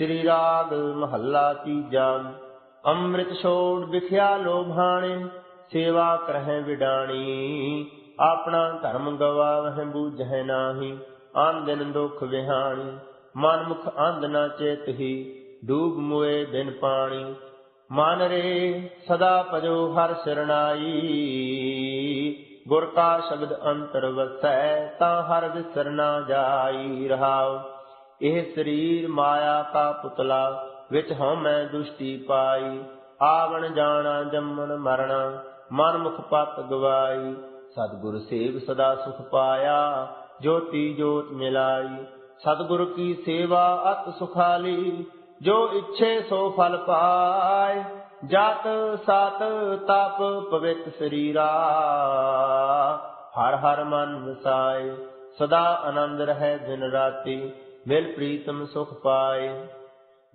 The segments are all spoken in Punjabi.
ਸ੍ਰੀ ਰਾਗ ਮਹੱਲਾ ਤੀਜਾ। ਅੰਮ੍ਰਿਤ ਛੋੜ ਵਿਖਿਆ ਲੋਭਾਣੇ, ਸੇਵਾ ਕਰਹਿ ਵਿਡਾਣੀ। ਆਪਣਾ ਧਰਮ ਗਵਾਵਹਿ ਬੂਝੈ ਨਾਹੀ ਆਨ ਦਿਨ ਦੁਖ ਵਿਹਾਣੀ। ਮਨ ਮੁਖ ਅੰਧ ਨਾ ਚੇਤਹੀ, ਡੂਬ ਮੁਏ ਬਿਨ ਪਾਣੀ। ਮਨ ਰੇ ਸਦਾ ਭਜੋ ਹਰ ਸਰਣਾਈ। ਗੁਰ ਕਾ ਸ਼ਬਦ ਅੰਤਰ ਵਸੈ, ਤਾਂ ਹਰ ਵਿਸਰ ਨਾ ਜਾਈ ਰਹਾਉ। ਇਹ ਸਰੀਰ ਮਾਇਆ ਕਾ ਪੁਤਲਾ, ਵਿੱਚ ਹਉਮੈ ਦੁਸ਼ਟੀ ਪਾਈ। ਆਵਣ ਜਾਣਾ, ਜੰਮਣ ਮਰਣਾ ਮਨ ਮੁਖ ਪਤ ਗਵਾਈ। ਸਤਿਗੁਰ ਸੇਵ ਸਦਾ ਸੁਖ ਪਾਇਆ, ਜੋਤੀ ਜੋਤ ਮਿਲਾਈ। ਸਤਿਗੁਰ ਕੀ ਸੇਵਾ ਅਤ ਸੁਖਾਲੀ, ਜੋ ਇੱਛੇ ਸੋ ਫਲ ਪਾਏ। ਜਤ ਸਤ ਤਪ ਪਵਿੱਤ ਸਰੀਰਾ, ਹਰ ਹਰ ਮਨ ਵਸਾਏ। ਸਦਾ ਆਨੰਦ ਰਹੇ ਦਿਨ ਰਾਤੀ। ਮਿਲ ਪ੍ਰੀਤਮ ਸੁਖ ਪਾਏ।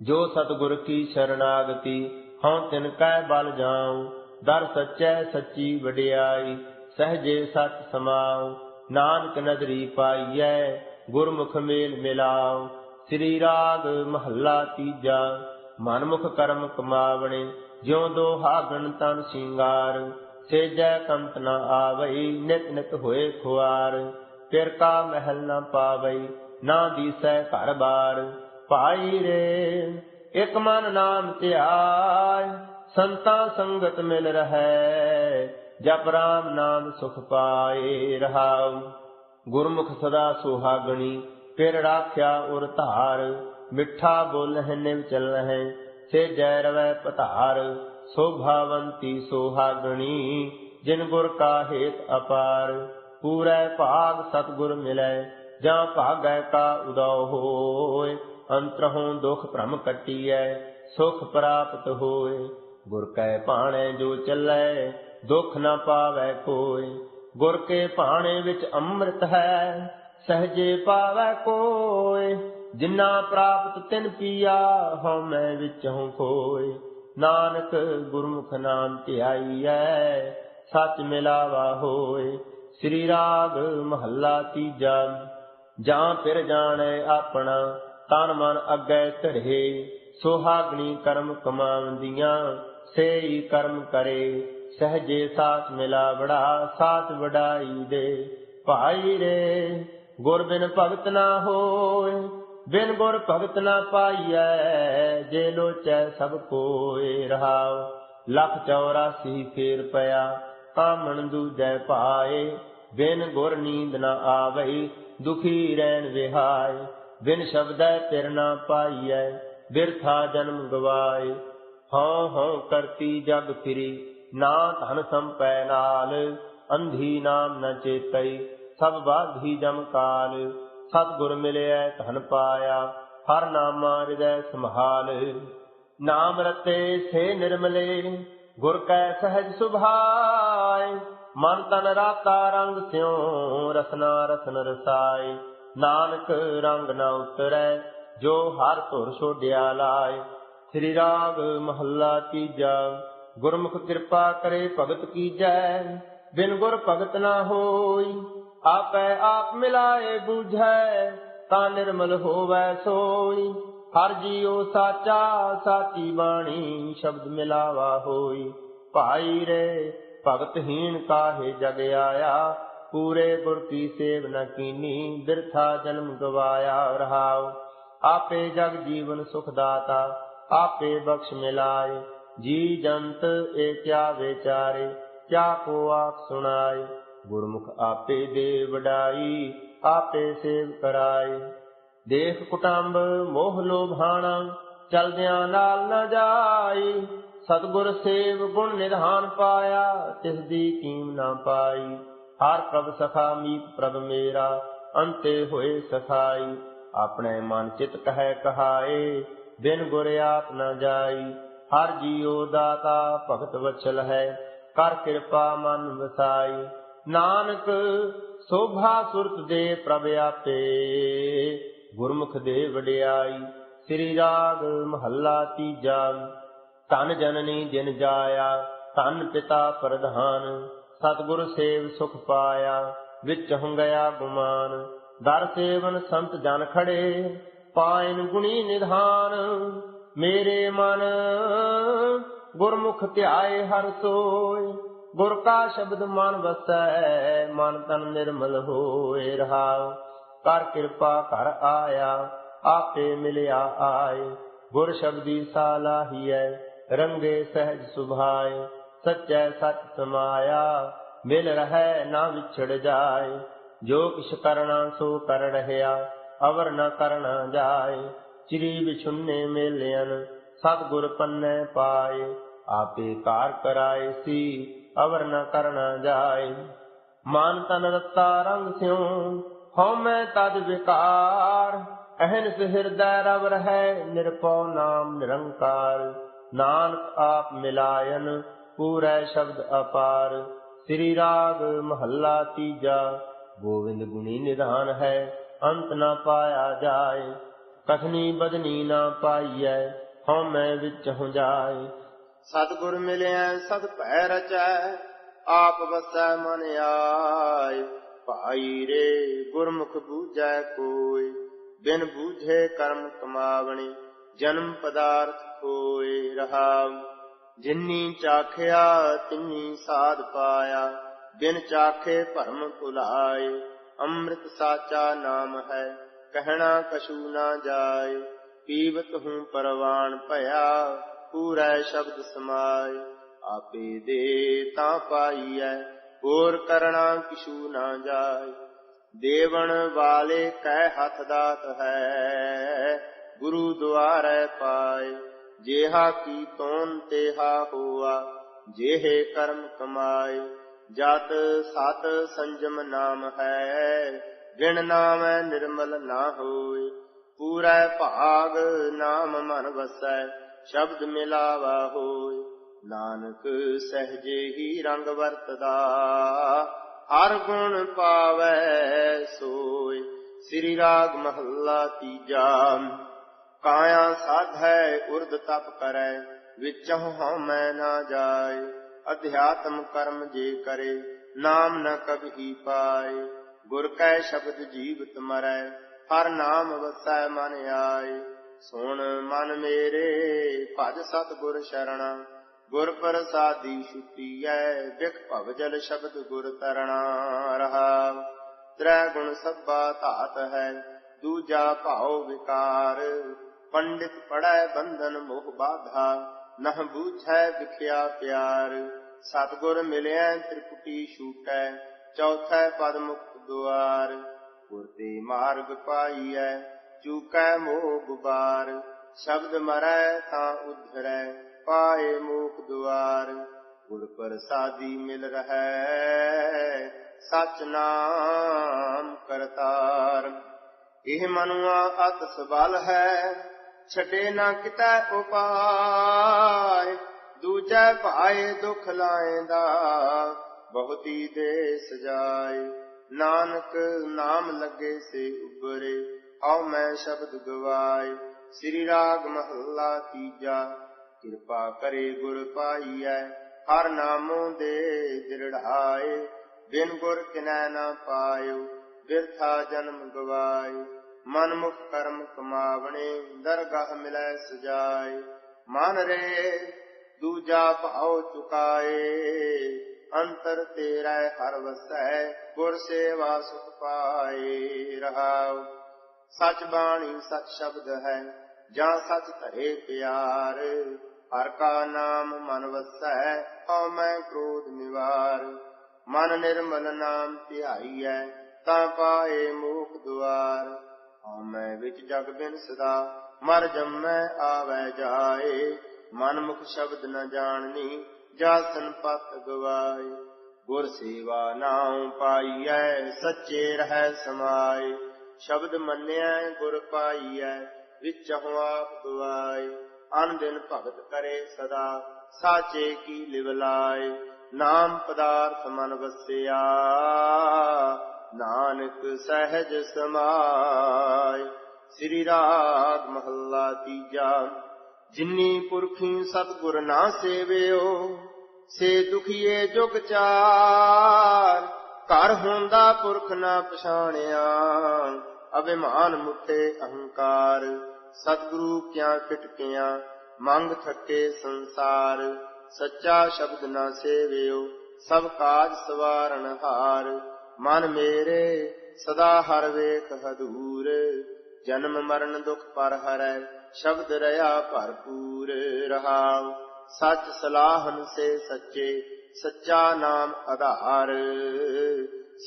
ਜੋ ਸਤਿਗੁਰ ਕੀ ਸ਼ਰਨਾਗਤੀ ਹਉ ਤਿਨ ਕੈ ਬਲ ਜਾਉ, ਦਰ ਸੱਚੈ ਸੱਚੀ ਵਡਿਆਈ, ਸਹਜੇ ਸਤ ਸਮਾਉ, ਨਾਨਕ ਨਦਰੀ ਪਾਈਐ, ਗੁਰਮੁਖ ਮੇਲ ਮਿਲਾਉ। ਸ੍ਰੀ ਰਾਗ ਮਹੱਲਾ ਤੀਜਾ, ਮਨਮੁਖ ਕਰਮ ਕਮਾਵਣੇ, ਜਿਉ ਦੋ ਹਾਗਣ ਤਨ ਸਿੰਗਾਰ। ਸੇਜੈ ਕੰਤ ਨ ਆਵਈ, ਨਿਤ ਨਿਤ ਹੋਏ ਖੁਆਰ। ਫਿਰ ਕਾ ਮਹਿਲ ਨ ਪਾਵਈ ਨਾ ਦੀਸੈ ਘਰ ਬਾਰ। ਭਾਈ ਰੇ, ਇਕ ਮਨ ਨਾਮ ਧਿਆਇ, ਸੰਤਾਂ ਸੰਗਤ ਮਿਲ ਰਹੈ, ਜਪ ਰਾਮ ਨਾਮ ਸੁਖ ਪਾਏ ਰਹਾਉ। ਗੁਰਮੁਖ ਸਦਾ ਸੁਹਾਗਣੀ, ਫਿਰ ਰਾਖਿਆ ਉਰ ਧਾਰ। ਮਿੱਠਾ ਬੋਲਹਿ ਨਿਵ ਚਲਹਿ ਸੇ ਜੈ ਰਵੈ ਪਧਾਰ। ਸੋਭਾਵੰਤੀ ਸੁਹਾਗਣੀ, ਜਿਨ ਗੁਰ ਕਾ ਹੇਤ ਅਪਾਰ। ਪੂਰੈ ਭਾਗ ਸਤਗੁਰ ਮਿਲੈ ਜਾਂ ਭਾਗੈ ਕਾ ਉਦਉ ਹੋਏ ਅੰਤਰਹੋਂ ਦੁਖ ਭ੍ਰਮ ਕੱਟੀਐ, ਸੁਖ ਪ੍ਰਾਪਤ ਹੋਏ ਗੁਰ ਕੈ ਭਾਣੇ ਜੋ ਚੱਲੈ, ਦੁਖ ਨ ਪਾਵੈ ਕੋਈ। ਗੁਰ ਕੇ ਭਾਣੇ ਵਿੱਚ ਅੰਮ੍ਰਿਤ ਹੈ, ਸਹਜੇ ਪਾਵੈ ਕੋਇ ਜਿਨਾ ਪ੍ਰਾਪਤ ਤਿਨ ਪੀਆ, ਹਉ ਮੈਂ ਵਿੱਚੋਂ ਖੋਏ ਨਾਨਕ ਗੁਰਮੁਖ ਨਾਮ ਧਿਆਈਐ, ਸਚ ਮਿਲਾਵਾ ਹੋਏ ਸ੍ਰੀ ਰਾਗ ਮਹੱਲਾ ਤੀਜਾ ਜਾਂ ਫਿਰ ਜਾਣੈ ਆਪਣਾ, ਤਨ ਮਨ ਅੱਗੇ ਧਰੇ, ਸੁਹਾਗਣੀ ਕਰਮ ਕਮਾਉਂਦੀਆਂ, ਸੇਈ ਕਰਮ ਕਰੇ, ਸਹਜੇ ਸਾਥ ਮਿਲਾ ਸਾਥ ਵਡਾਈ ਦੇ। ਭਾਈ ਰੇ, ਗੁਰ ਬਿਨ ਭਗਤ ਨਾ ਹੋਏ, ਬਿਨ ਗੁਰ ਭਗਤ ਨਾ ਪਾਈਐ, ਜੇ ਲੋਚੈ ਸਭ ਕੋਏ ਰਹਾਉ। ਲੱਖ 84 ਫੇਰ ਪਿਆ ਕਾਮਣ ਦੂਜੈ ਪਾਏ, ਬਿਨ ਗੁਰ ਨੀਂਦ ਨਾ ਆਵਈ ਦੁਖੀ ਰਹਿਣ ਵਿਹਾਏ ਬਿਨ ਸ਼ਬਦੈ ਤਿਰ ਨਾ ਪਾਈਐ, ਬਿਰਥਾ ਜਨਮ ਗਵਾਏ। ਹਉ ਹਉ ਕਰਤੀ ਜਗ ਫਿਰੀ, ਨਾ ਧਨ ਸੰਪੈ ਨਾਲ, ਅੰਧੀ ਨਾਮ ਨ ਚੇਤਈ, ਸਭ ਬਾਧੀ ਜਮ ਕਾਲ। ਸਤਿਗੁਰ ਮਿਲਿਆ ਧਨ ਪਾਇਆ, ਹਰ ਨਾਮਾ ਹਿਰਦੈ ਸੰਭਾਲ। ਨਾਮ ਰਤੇ ਸੇ ਨਿਰਮਲੇ, ਗੁਰ ਕੈ ਸਹਿਜ ਸੁਭਾਏ। ਮਨ ਤਨ ਰਾਤਾ ਰੰਗ ਸਿਉ, ਰਸਨਾ ਰਸਨ ਰਸਾਏ। ਨਾਨਕ ਰੰਗ ਨਾ ਉਤਰੈ, ਜੋ ਹਰ ਧੁਰ ਛੋਡਿਆ ਲਾਏ। ਸ੍ਰੀ ਰਾਗ ਮਹੱਲਾ ਤੀਜਾ, ਗੁਰਮੁਖ ਕਿਰਪਾ ਕਰੇ ਭਗਤ ਕੀਜੈ ਬਿਨ ਗੁਰ ਭਗਤ ਨਾ ਹੋਈ, ਆਪੈ ਆਪ ਮਿਲਾਏ ਬੂਝੈ। ਤਾਂ ਨਿਰਮਲ ਹੋਵੈ ਸੋਈ, ਹਰ ਜੀਉ ਸਾਚਾ, ਸਾਚੀ ਬਾਣੀ ਸ਼ਬਦ ਮਿਲਾਵਾ ਹੋਈ। ਭਾਈ ਰੇ ਭਗਤਹੀਨ ਕਾਹੇ ਜਗ ਆਇਆ? ਪੂਰੇ ਗੁਰ ਕੀ ਸੇਵ ਨ ਕੀਨੀ? ਬਿਰਥਾ ਜਨਮ ਗਵਾਇਆ ਰਹਾਉ। ਆਪੇ ਜਗ ਜੀਵਨ ਸੁਖ ਦਾਤਾ, ਆਪੇ ਬਖਸ਼ ਮਿਲਾਏ। ਜੀ ਜੰਤ ਏ ਕਿਆ ਵਿਚਾਰੇ, ਕਿਆ ਕੋ ਆਖ ਸੁਣਾਏ। ਗੁਰਮੁਖ ਆਪੇ ਦੇ ਵਡਾਈ, ਆਪੇ ਸੇਵ ਕਰਾਏ। ਦੇਖ ਕੁਟੰਬ ਮੋਹ ਲੋਭਾਣਾ, ਚਲਦਿਆਂ ਨਾਲ ਨਾ ਜਾਈ ਸਤਗੁਰ ਸੇਵ ਗੁਣ ਨਿਧਾਨ ਪਾਇਆ, ਤਿਸ ਦੀ ਕੀਮ ਨਾ ਪਾਈ। ਹਰ ਪ੍ਰਭ ਸਖਾ ਮੀਤ ਪ੍ਰਭ ਮੇਰਾ, ਅੰਤੇ ਹੋਏ ਸਖਾਈ। ਆਪਣੇ ਮਨ ਚਿਤ ਕਹਿ ਕਹਾਏ, ਬਿਨ ਗੁਰ ਆਪ ਨ ਜਾਈ। ਹਰ ਜੀਉ ਦਾਤਾ ਭਗਤ ਵਛਲ ਹੈ, ਕਰ ਕਿਰਪਾ ਮਨ ਵਸਾਈ। ਨਾਨਕ, ਸੋਭਾ ਸੁਰਤ ਦੇ ਪ੍ਰਭ ਆਪੇ। ਗੁਰਮੁਖ ਦੇ ਵਡਿਆਈ, ਸ੍ਰੀ ਰਾਗ ਮਹੱਲਾ ਤੀਜਾ। ਧਨ ਜਨਨੀ ਜਿਨ ਜਾਇਆ, ਧਨ ਪਿਤਾ ਪ੍ਰਧਾਨ, ਸਤਿਗੁਰ ਸੇਵ ਸੁਖ ਪਾਇਆ, ਵਿੱਚ ਹੁੰਗਿਆ ਗੁਮਾਨ। ਦਰ ਸੇਵਨ ਸੰਤ ਜਨ ਖੜੇ, ਪਾਇਨ ਗੁਣੀ ਨਿਧਾਨ। ਮੇਰੇ ਮਨ ਗੁਰਮੁਖ ਧਿਆਏ ਹਰ ਸੋਏ, ਗੁਰ ਕਾ ਸ਼ਬਦ ਮਨ ਵਸੈ, ਮਨ ਤਨ ਨਿਰਮਲ ਹੋਏ ਰਹਾਉ ਕਰ ਕਿਰਪਾ ਕਰ ਆਇਆ, ਆਪੇ ਮਿਲਿਆ ਆਏ, ਗੁਰ ਸ਼ਬਦੀ ਸਾਲਾਹੀਐ ਰੰਗੇ ਸਹਿਜ ਸੁਭਾਏ, ਸੱਚੈ ਸੱਚ ਸਮਾਇਆ, ਮਿਲ ਰਹੈ ਨਾ ਵਿਛੜ ਜਾਏ। ਜੋ ਕਿਛ ਕਰਣਾ ਸੋ ਕਰ ਰਹਿਆ, ਅਵਰ ਨ ਕਰਣਾ ਜਾਏ। ਚਿਰੀ ਵਿਛੁੰਨੇ ਮੇਲਿਆਂ ਸਤਿਗੁਰ ਪੰਨੈ ਪਾਏ। ਆਪੇ ਕਾਰ ਕਰਾਏ ਸੀ, ਅਵਰ ਨ ਕਰਣਾ ਜਾਏ। ਮਾਨ ਤਨ ਰਤਾ ਰੰਗ ਸਿਉ, ਹਉ ਮੈਂ ਤਦ ਵਿਕਾਰ। ਅਹਨਿਸ ਹਿਰਦੈ ਰਵ ਰਹੈ ਨਿਰਪਉ ਨਾਮ ਨਿਰੰਕਾਰ। ਨਾਨਕ ਆਪ ਮਿਲਾਇਨ, ਪੂਰੈ ਸ਼ਬਦ ਅਪਾਰ। ਸ੍ਰੀ ਰਾਗ ਮਹੱਲਾ ਤੀਜਾ, ਗੋਵਿੰਦ ਗੁਣੀ ਨਿਧਾਨ ਹੈ, ਅੰਤ ਨਾ ਪਾਇਆ ਜਾਏ। ਕਥਨੀ ਬਦਨੀ ਨਾ ਪਾਈਐ, ਹਉ ਵਿੱਚ ਹੋ ਜਾਏ। ਸਤਿਗੁਰ ਮਿਲਿਆ ਸਦ ਭੈ ਰਚੈ, ਆਪ ਵਸੈ ਮਨ ਆਏ। ਭਾਈ ਰੇ ਗੁਰਮੁਖ ਬੂਝੈ ਕੋਈ, ਬਿਨ ਬੂਝੇ ਕਰਮ ਕਮਾਵਣੀ, ਜਨਮ ਪਦਾਰਥ ਕੋਏ ਰਹਾ। ਜਿਨੀ ਚਾਖਿਆ, ਤਿੰਨੀ ਸਾਧ ਪਾਇਆ। ਬਿਨ ਚਾਖੇ ਭਰਮ ਭੁਲਾਏ। ਅੰਮ੍ਰਿਤ ਸਾਚਾ ਨਾਮ ਹੈ, ਕਹਿਣਾ ਕਛੂ ਨਾ ਜਾਏ। ਪੀਵਤ ਹੂੰ ਪਰਵਾਨ ਭਇਆ, ਪੂਰੈ ਸ਼ਬਦ ਸਮਾਏ। ਆਪੇ ਦੇ ਤਾਂ ਪਾਈਐ, ਹੋਰ ਕਰਣਾ ਕਿਛੂ ਨਾ ਜਾਏ। ਦੇਵਣ ਵਾਲੇ ਕਹਿ ਹੱਥ ਦਾਤ ਹੈ, ਗੁਰੂ ਦੁਆਰੈ ਪਾਏ। ਜੇਹਾ ਕੀ ਤੋਨ ਤੇਹਾ ਹੋਆ, ਜਿਹੇ ਕਰਮ ਕਮਾਏ, ਜਤ ਸਤ ਸੰਜਮ ਨਾਮ ਹੈ, ਗਿਣ ਨਾਮੈ ਨਿਰਮਲ ਨਾ ਹੋਏ, ਪੂਰੈ ਭਾਗ ਨਾਮ ਮਨ ਵਸੈ, ਸ਼ਬਦ ਮਿਲਾਵਾ ਹੋਏ। ਨਾਨਕ ਸਹਜੇ ਹੀ ਰੰਗ ਵਰਤਦਾ, ਹਰ ਗੁਣ ਪਾਵੈ ਸੋਏ। ਸ੍ਰੀ ਰਾਗ ਮਹੱਲਾ ਤੀਜਾ। ਕਾਇਆ ਸਾਧੈ ਉਰਦ ਤਪ ਕਰੈ, ਵਿਚਹੁ ਹਉ ਮੈਂ ਨਾ ਜਾਏ। ਅਧਿਆਤਮ ਕਰਮ ਜੇ ਕਰੇ, ਨਾਮ ਨ ਕਬਹੀ ਪਾਏ। ਗੁਰ ਕੈ ਸ਼ਬਦ ਜੀਵਤ ਮਰੈ, ਹਰ ਨਾਮ ਵਸੈ ਮਨ ਆਏ। ਸੁਣ ਮਨ ਮੇਰੇ, ਭਜ ਸਤ ਗੁਰ ਸ਼ਰਣਾ। ਗੁਰ ਪ੍ਰਸਾਦੀ ਛੁਟੀਐ, ਵਿਖ ਭਵ ਜਲ ਸ਼ਬਦ ਗੁਰ ਤਰਣਾ। ਰਹਾ। ਤ੍ਰੈ ਗੁਣ ਸਭਾ ਧਾਤ ਹੈ, ਦੂਜਾ ਭਾਉ ਵਿਕਾਰ। ਪੰਡਿਤ ਪੜੈ ਬੰਧਨ ਮੋਹ ਬਾਧਾ, ਨਹ ਬੂਝੈ ਵਿਖਿਆ ਪਿਆਰ। ਸਤਗੁਰ ਮਿਲਿਆ ਤ੍ਰਿਪੁਟੀ ਛੂਟੈ, ਚੌਥੈ ਪਦ ਮੁਕਤ ਦੁਆਰ। ਗੁਰ ਤੇ ਮਾਰਗ ਪਾਈਐ, ਚੂਕੈ ਮੋਹ ਗੁਬਾਰ ਸ਼ਬਦ ਮਰੈ ਤਾਂ ਉਧਰੈ, ਪਾਏ ਮੋਖ ਦੁਆਰ। ਗੁਰ ਪ੍ਰਸਾਦੀ ਮਿਲ ਰਹੈ ਸਚ ਨਾਮ ਕਰਤਾਰ। ਇਹ ਮਨੁਆ ਅਤ ਸਬਲ ਹੈ ਛਟੇ ਨਾ ਕਿਤੈ ਉਪਾਇ ਦੂਜੈ ਭਾਏ ਦੁਖ ਲਾਏਂਦਾ, ਬਹੁਤੀ ਦੇ ਸਜਾਏ ਨਾਨਕ ਨਾਮ ਲੱਗੇ ਸੇ ਉਬਰੇ ਆਉ ਮੈਂ ਸ਼ਬਦ ਗਵਾਏ। ਸ੍ਰੀ ਰਾਗ ਮਹੱਲਾ ਤੀਜਾ, ਕਿਰਪਾ ਕਰੇ ਗੁਰ ਪਾਈਐ, ਹਰ ਨਾਮੋਂ ਦੇ ਦਿਰੜਾਏ ਬਿਨ ਗੁਰ ਕਿਨੈ ਨਾ ਪਾਇਓ, ਬਿਰਥਾ ਜਨਮ ਗਵਾਏ। ਮਨ ਮੁਖ ਕਰਮ ਕਮਾਵਣੇ, ਦਰਗਾਹ ਮਿਲੈ ਸਜਾਏ। ਮਨ ਰੇ, ਦੂਜਾ ਭਾਉ ਚੁਕਾਏ। ਅੰਤਰ ਤੇਰਾ ਹਰ ਵਸੈ, ਗੁਰ ਸੇਵਾ ਸੁਖ ਪਾਏ ਰਹਾਉ। ਸਚ ਬਾਣੀ ਸਚ ਸ਼ਬਦ ਹੈ, ਜਾਂ ਸਚ ਧਰੇ ਪਿਆਰ। ਹਰ ਕਾ ਨਾਮ ਮਨ ਵਸੈ ਹਉ ਮੈਂ ਕ੍ਰੋਧ ਨਿਵਾਰ। ਮਨ ਨਿਰਮਲ ਨਾਮ ਧਿਆਈਐ ਤਾਂ ਪਾਏ ਮੋਖ ਦੁਆਰ। ਹਉ ਮੈਂ ਵਿੱਚ ਜਗ ਬਿਨ ਸਦਾ, ਮਰ ਜੰਮੈ ਆਵੈ ਜਾਏ। ਮਨ ਮੁਖ ਸ਼ਬਦ ਨ ਜਾਣਨੀ ਜਾ ਸੰਪਤ ਗਵਾਏ। ਗੁਰ ਸੇਵਾ ਨਾਉ ਪਾਈਐ, ਸੱਚੇ ਰਹਿ ਸਮਾਏ। ਸ਼ਬਦ ਮੰਨਿਆ ਗੁਰ ਪਾਈਐ, ਵਿੱਚ ਆਪ ਗਵਾਏ। ਅਨ ਦਿਨ ਭਗਤ ਕਰੇ ਸਦਾ, ਸਾਚੇ ਕੀ ਲਿਵ ਲਾਏ। ਨਾਮ ਪਦਾਰਥ ਮਨ ਵਸਿਆ ਨਾਨਕ ਸਹਿਜ ਸਮਾਏ। ਸ੍ਰੀ ਰਾਗ ਮਹੱਲਾ ਤੀਜਾ। ਜਿਨੀ ਪੁਰਖੀ ਸਤਗੁਰ ਨਾ ਸੇਵਿਓ, ਸੇ ਦੁਖੀਏ ਜੁਗ ਚਾਰ। ਘਰ ਹੁੰਦਾ ਪੁਰਖ ਨਾ ਪਛਾਣਿਆ, ਅਭਿਮਾਨ ਮੁੱਠੇ ਅਹੰਕਾਰ। ਸਤਿਗੁਰੂ ਕਿਆ ਫਿਟਕਿਆ ਮੰਗ ਥੱਕੇ ਸੰਸਾਰ। ਸੱਚਾ ਸ਼ਬਦ ਨਾ ਸੇਵਿਓ, ਸਭ ਕਾਜ ਸਵਾਰਨ ਹਾਰ। ਮਨ ਮੇਰੇ ਸਦਾ ਹਰ ਵੇਖ ਹਦੂਰ, ਜਨਮ ਮਰਨ ਦੁਖ ਪਰ ਹਰੈ ਸ਼ਬਦ ਰਹਾ ਭਰਪੂਰ ਰਹਾਉ। ਸੱਚ ਸਲਾਹਨ ਸੇ ਸੱਚੇ, ਸੱਚਾ ਨਾਮ ਆਧਾਰ।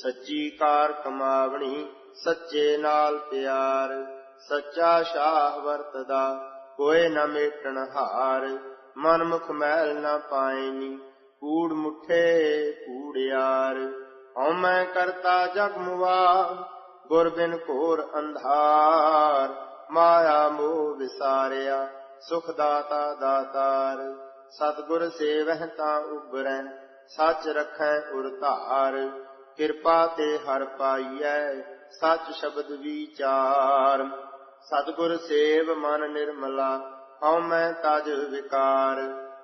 ਸੱਚੀ ਕਾਰ ਕਮਾਵਣੀ, ਸੱਚੇ ਨਾਲ ਪਿਆਰ। ਸੱਚਾ ਸ਼ਾਹ ਵਰਤਦਾ ਕੋਏ ਨ ਮੇਟਣ ਹਾਰ। ਮਨ ਮੁਖ ਮੈਲ ਨਾ ਪਾਇਨੀ ਕੂੜ ਮੁਠੇ ਕੂੜਿਆਰ ਹਉ ਮੈਂ ਕਰਤਾ ਜਗ ਮੁਆ ਗੁਰ ਬਿਨ ਘੋਰ ਅੰਧਾਰ, ਮਾਇਆ ਮੋਹ ਵਿਸਾਰਿਆ, ਸੁਖ ਦਾਤਾ ਦਾਤਾਰ। ਸਤਿਗੁਰ ਸੇਵਹਿ ਤਾਂ ਉਬਰੈ ਸੱਚ ਰਖੈ ਉਰ ਧਾਰ। ਕਿਰਪਾ ਤੇ ਹਰ ਪਾਈਐ, ਸੱਚ ਸ਼ਬਦ ਵਿਚਾਰ। ਸਤਿਗੁਰ ਸੇਵ ਮਨ ਨਿਰਮਲਾ, ਹਉ ਮੈਂ ਤਜ ਵਿਕਾਰ।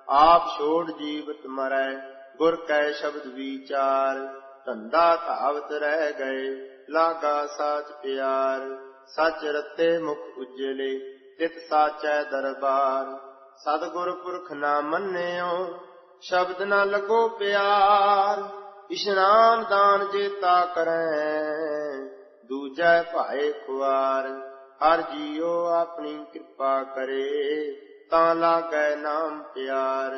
ਆਪ ਛੋੜ ਜੀਵਤ ਮਰੈ, ਗੁਰ ਕੈ ਸ਼ਬਦ ਵਿਚਾਰ। ਧੰਦਾ ਧਾਵਤ ਰਹਿ ਗਏ, ਲਾਗਾ ਸਾਚ ਪਿਆਰ, ਸੱਚ ਰਤੇ ਮੁਖ ਉਜਲੇ, ਤਿਤ ਸਾਚੈ ਦਰਬਾਰ। ਸਤਿਗੁਰ ਪੁਰਖ ਨਾ ਮੰਨਿਓ, ਸ਼ਬਦ ਨਾ ਲਗੋ ਪਿਆਰ। ਇਸ਼ਨਾਨ ਦਾਨ ਜੇਤਾ ਕਰੈ, ਦੂਜੈ ਭਾਏ ਖੁਆਰ। ਹਰ ਜੀਉ ਆਪਣੀ ਕਿਰਪਾ ਕਰੇ, ਤਾਂ ਲਾਗੈ ਨਾਮ ਪਿਆਰ।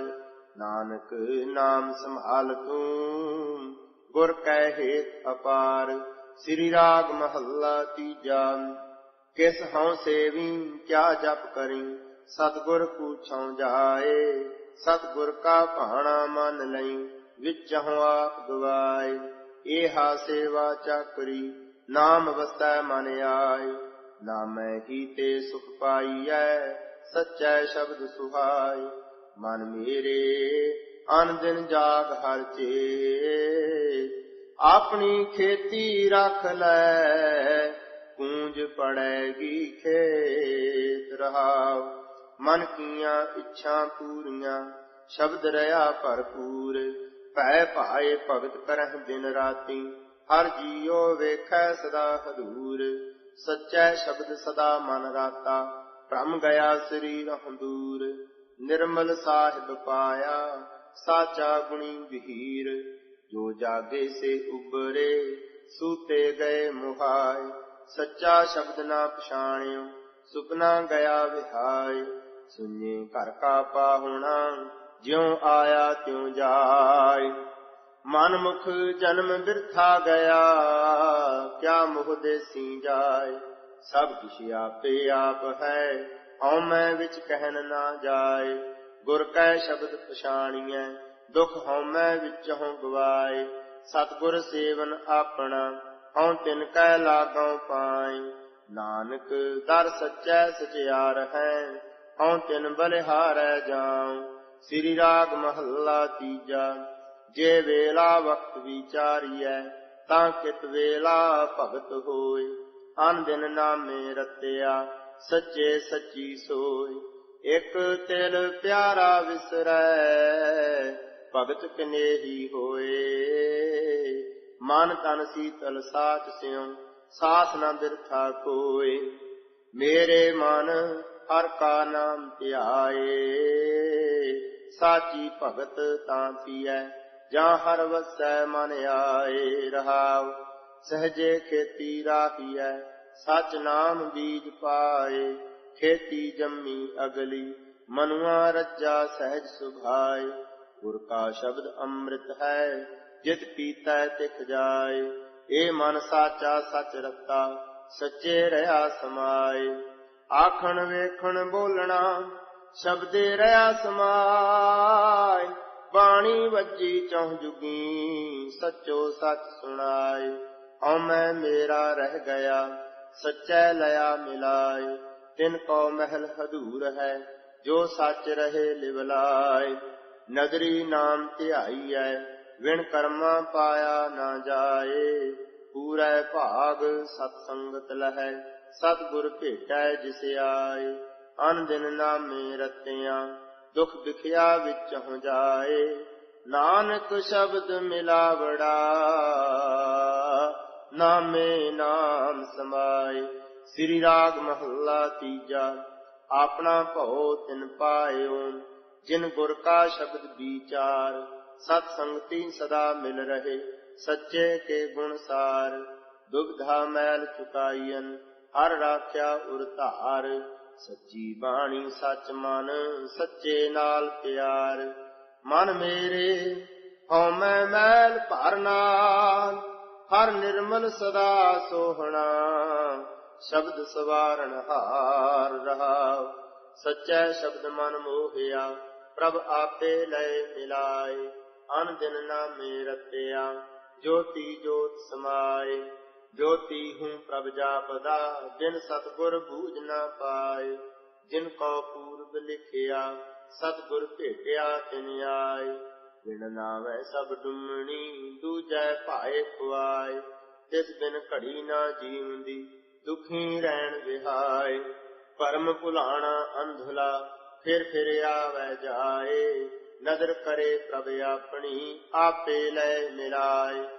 ਨਾਨਕ ਨਾਮ ਸੰਭਾਲ ਤੂੰ। ਗੁਰ ਕੈ ਹੇਤ ਅਪਾਰ, ਸ੍ਰੀ ਰਾਗ ਮਹੱਲਾ ਤੀਜਾ। ਕਿਸ ਹਉ ਸੇਵੀ, ਕਿਆ ਜਪ ਕਰੀ, ਸਤਗੁਰ ਪੂਛਉ ਜਾਏ। ਸਤਗੁਰ ਕਾ ਭਾਣਾ ਮੰਨ ਲਈ ਵਿੱਚ ਹਉ ਆਪ ਗਵਾਏ। ਏਹਾ ਸੇਵਾ ਚਾਕਰੀ, ਨਾਮ ਵਸੈ ਮਨ ਆਏ। ਨਾਮੈ ਹੀ ਤੇ ਸੁਖ ਪਾਈਐ, ਸਚੈ ਸ਼ਬਦ ਸੁਹਾਈ ਮਨ ਮੇਰੇ ਅਨ ਦਿਨ ਜਾਗ ਹਰ ਚੇ ਆਪਣੀ ਖੇਤੀ ਰੱਖ ਲੈ ਕੂੰਜ ਪੜੈਗੀ ਖੇਤ ਰਹਾਉ। ਮਨ ਕੀਆਂ ਇੱਛਾ ਪੂਰੀਆਂ, ਸ਼ਬਦ ਰਹਾ ਭਰਪੂਰ। ਭੈ ਭਾਏ ਭਗਤ ਕਰਹਿ ਦਿਨ ਰਾਤੀ, ਹਰ ਜੀਉ ਵੇਖੈ ਸਦਾ ਹਦੂਰ। ਸਚੈ ਸ਼ਬਦ ਸਦਾ ਮਨ ਰਾਤਾ, ਭ੍ਰਮ ਗਿਆ ਸਰੀਰ ਹੰਦੂਰ। ਨਿਰਮਲ ਸਾਹਿਬ ਪਾਇਆ ਸਾਚਾ ਗੁਣੀ ਵਿਹੀਰ, ਜੋ ਜਾਗੇ ਸੇ ਉਬਰੇ, ਸੂਤੇ ਗਏ ਮੁਹਾਏ। ਸੱਚਾ ਸ਼ਬਦ ਨਾ ਪਛਾਣਿਓ ਸੁਪਨਾ ਗਿਆ ਵਿਹਾਏ। ਸੁਨੇ ਘਰ ਕਾ ਪਾਹੁਣਾ ਜਿਉ ਆਇਆ ਤਿਉ ਜਾਏ। ਮਨ ਮੁਖ ਜਨਮ ਬਿਰਥਾ ਗਿਆ, ਕਿਆ ਮੁਹ ਦੇਸੀ ਜਾਏ। ਸਭ ਕਿਛ ਆਪੇ ਆਪ ਹੈ ਹਉ ਮੈਂ ਵਿੱਚ ਕਹਿਣ ਨਾ ਜਾਏ। ਗੁਰ ਕੈ ਸ਼ਬਦ ਪਛਾਣੀਐ, ਦੁਖ ਹਉ ਮੈਂ ਵਿੱਚ ਹਉ ਗਵਾਏ। ਸਤਗੁਰ ਸੇਵਨ ਆਪਣਾ, ਹਉ ਤਿਨ ਕੈ ਲਾਗਉ ਪਾਈ ਨਾਨਕ ਦਰ ਸੱਚੈ ਸਚਿਆਰ ਹੈ, ਹਉ ਤਿਨ ਬਲਿਹਾਰੈ ਜਾਉ। ਸ੍ਰੀ ਰਾਗ ਮਹੱਲਾ ਤੀਜਾ, ਜੇ ਵੇਲਾ ਵਕਤ ਵਿਚਾਰੀਐ, ਤਾਂ ਕਿਤ ਵੇਲਾ ਭਗਤ ਹੋਏ। ਅਨ ਦਿਨ ਨਾਮੇ ਰਤਿਆ, ਸੱਚੇ ਸੱਚੀ ਸੋਏ। ਇਕ ਤਿਲ ਪਿਆਰਾ ਵਿਸਰੈ, ਭਗਤ ਕਨੇਹੀ ਹੋਏ? ਮਨ ਤਨ ਸੀਤਲ ਸਾਚ ਸਿਉ, ਸਾਸ ਨਾ ਬਿਰਥਾ ਕੋਏ। ਮੇਰੇ ਮਨ ਹਰ ਕਾ ਨਾਮ ਧਿਆਏ। ਸਾਚੀ ਭਗਤ ਤਾਂ ਪੀਐ, ਜਾਂ ਹਰ ਵਸੈ ਮਨ ਆਏ ਰਹਾਵ ਸਹਜੇ ਖੇਤੀ ਰਾਹੀਐ ਸਚ ਨਾਮ ਬੀਜ ਪਾਏ। ਖੇਤੀ ਜੰਮੀ ਅਗਲੀ, ਮਨੁਆ ਰੱਜਾ ਸਹਿਜ ਸੁਭਾਏ। ਗੁਰ ਕਾ ਸ਼ਬਦ ਅੰਮ੍ਰਿਤ ਹੈ, ਜਿਤ ਪੀਤੈ ਤਿਖ ਜਾਏ। ਏ ਮਨ ਸਾਚਾ ਸਚ ਰਤਾ ਸੱਚੇ ਰਹਾ ਸਮਾਏ। ਆਖਣ ਵੇਖਣ ਬੋਲਣਾ, ਸ਼ਬਦੇ ਰਹਾ ਸਮਾਏ। ਬਾਣੀ ਵੱਜੀ ਚੌ ਜੁਗੀ, ਸੱਚੋ ਸਚ ਸੁਣਾਏ। ਹਉ ਮੈਂ ਮੇਰਾ ਰਹਿ ਗਿਆ, ਸੱਚੈ ਲਿਆ ਮਿਲਾਏ। ਤਿਨ ਕੋ ਮਹਿਲ ਹਦੂਰ ਹੈ, ਜੋ ਸੱਚ ਰਹੇ ਲਿਵਲਾਏ ਨਦਰੀ ਨਾਮ ਧਿਆਈਐ ਵਿਣ ਕਰਮਾ ਪਾਇਆ ਨਾ ਜਾਏ। ਪੂਰੈ ਭਾਗ ਸਤ ਸੰਗਤ ਲਹੈ, ਸਤ ਗੁਰ ਭੇਟੈ ਜਿਸ ਆਏ। ਅਨ ਦਿਨ ਨਾਮੇ ਰਤਿਆਂ, ਦੁਖ ਵਿਖਿਆ ਵਿੱਚ ਹੋ ਜਾਏ। ਨਾਨਕ ਸ਼ਬਦ ਮਿਲਾਵੜਾ, ਨਾਮੇ ਨਾਮ ਸਮਾਏ। ਸ੍ਰੀ ਰਾਗ ਮਹੱਲਾ ਤੀਜਾ, ਆਪਣਾ ਭਉ ਤਿਨ ਪਾਇਓ, ਜਿਨ ਗੁਰ ਕਾ ਸ਼ਬਦ ਵਿਚਾਰ, ਸਤ ਸੰਗਤੀ ਸਦਾ ਮਿਲ ਰਹੇ, ਸੱਚੇ ਕੇ ਗੁਣ ਸਾਰ। ਦੁਬਧਾ ਮੈਲ ਚੁਕਾਈਨ ਹਰ ਰਾਖਿਆ ਉਰ ਧਾਰ। ਸੱਚੀ ਬਾਣੀ ਸੱਚ ਮਨ, ਸੱਚੇ ਨਾਲ ਪਿਆਰ। ਮਨ ਮੇਰੇ, ਹਉਮੈ ਮੈਲ ਭਰਨਾ, ਹਰ ਨਿਰਮਲ ਸਦਾ ਸੋਹਣਾ। ਸ਼ਬਦ ਸਵਾਰਨ ਹਾਰ ਰਹਾ। ਸੱਚੈ ਸ਼ਬਦ ਮਨ ਮੋਹਿਆ, ਪ੍ਰਭ ਆਪੇ ਲੈ ਮਿਲਾਏ। ਅਨ ਦਿਨ ਨਾਮੇ ਰਤਿਆ ਜੋਤੀ ਜੋਤ ਸਮਾਏ। ਜੋਤੀ ਹੂੰ ਪ੍ਰਭ ਜਾਪਦਾ, ਬਿਨ ਸਤਗੁਰ ਬੂਝ ਨਾ ਪਾਏ। ਜਿਨ ਕੋ ਪੂਰਬ ਲਿਖਿਆ, ਸਤਗੁਰ ਭੇਟਿਆ ਤਿਨ ਆਏ। ਬਿਨ ਨਾਵੇਂ ਸਭ ਡੁੰਮਣੀ, ਦੂਜੈ ਭਾਏ ਖੁਆਏ। ਤਿਸ ਬਿਨ ਘੜੀ ਨਾ ਜੀਵੰਦੀ ਦੁਖੀ ਰਹਿਣ ਵਿਹਾਏ, ਪਰਮ ਭੁਲਾਣਾ ਅੰਧਲਾ ਫਿਰ ਫਿਰ ਆਵੈ ਜਾਏ। ਨਦਰ ਕਰੇ ਪ੍ਰਭ ਆਪਣੀ, ਆਪੇ ਲੈ ਮਿਲਾਏ।